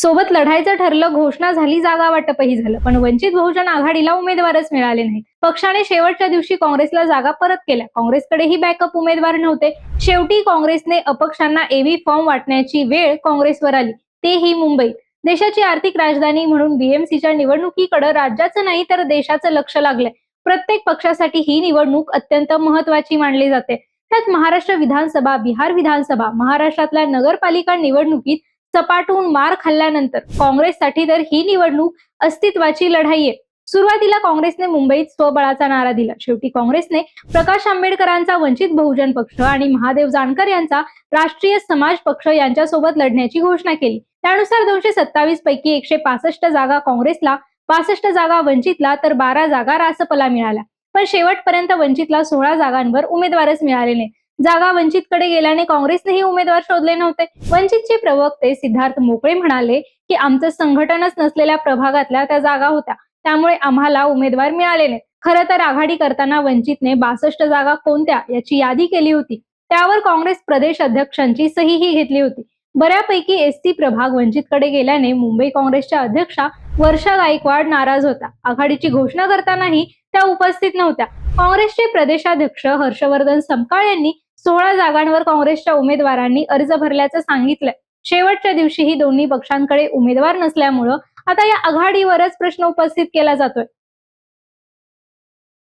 सोबत लढायचं ठरलं घोषणा झाली जागा वाटपही झालं. पण वंचित बहुजन आघाडीला उमेदवारच मिळाले नाहीत. पक्षाने शेवटच्या दिवशी काँग्रेसला जागा परत केल्या. काँग्रेसकडेही बॅकअप उमेदवार नव्हते. शेवटी काँग्रेसने अपक्षांना एव्ही फॉर्म वाटण्याची वेळ काँग्रेसवर आली. तेही मुंबईत. देशाची आर्थिक राजधानी म्हणून बीएमसीच्या निवडणुकीकडे राज्याचं नाही तर देशाचं लक्ष लागलंय. प्रत्येक पक्षासाठी ही निवडणूक अत्यंत महत्वाची मानली जाते. त्यात महाराष्ट्र विधानसभा बिहार विधानसभा महाराष्ट्रातल्या नगरपालिका निवडणुकीत सपाटून मार खाल्ल्यानंतर काँग्रेससाठी तर ही निवडणूक अस्तित्वाची लढाई आहे. सुरुवातीला काँग्रेसने मुंबईत स्वबळाचा नारा दिला. शेवटी काँग्रेसने प्रकाश आंबेडकरांचा वंचित बहुजन पक्ष आणि महादेव जानकर यांचा राष्ट्रीय समाज पक्ष यांच्यासोबत लढण्याची घोषणा केली. त्यानुसार दोनशे सत्तावीस पैकी एकशे पासष्ट जागा काँग्रेसला पासष्ट जागा वंचितला तर बारा जागा रासपला मिळाल्या. पण शेवटपर्यंत वंचितला सोळा जागांवर उमेदवारच मिळाले नाही जागा वंचितकडे गेल्याने काँग्रेसनेही उमेदवार शोधले नव्हते. वंचितचे प्रवक्ते सिद्धार्थ मोकळे म्हणाले की आमचं संघटनच नसलेल्या प्रभागातल्या त्या जागा होत्या. त्यामुळे आम्हाला उमेदवार मिळाले नाही खरं तर आघाडी करताना वंचितने बासष्ट जागा कोणत्या याची यादी केली होती? त्यावर काँग्रेस प्रदेश अध्यक्षांची सहीही घेतली होती. बऱ्यापैकी एसटी प्रभाग वंचितकडे गेल्याने मुंबई काँग्रेसच्या अध्यक्षा वर्षा गायकवाड नाराज होता. आघाडीची घोषणा करतानाही त्या उपस्थित नव्हत्या. काँग्रेसचे प्रदेशाध्यक्ष हर्षवर्धन समकाळ यांनी सोळा जागांवर काँग्रेसच्या उमेदवारांनी अर्ज भरल्याचं सांगितलंय शेवटच्या दिवशीही दोन्ही पक्षांकडे उमेदवार नसल्यामुळं आता या आघाडीवरच प्रश्न उपस्थित केला जातोय.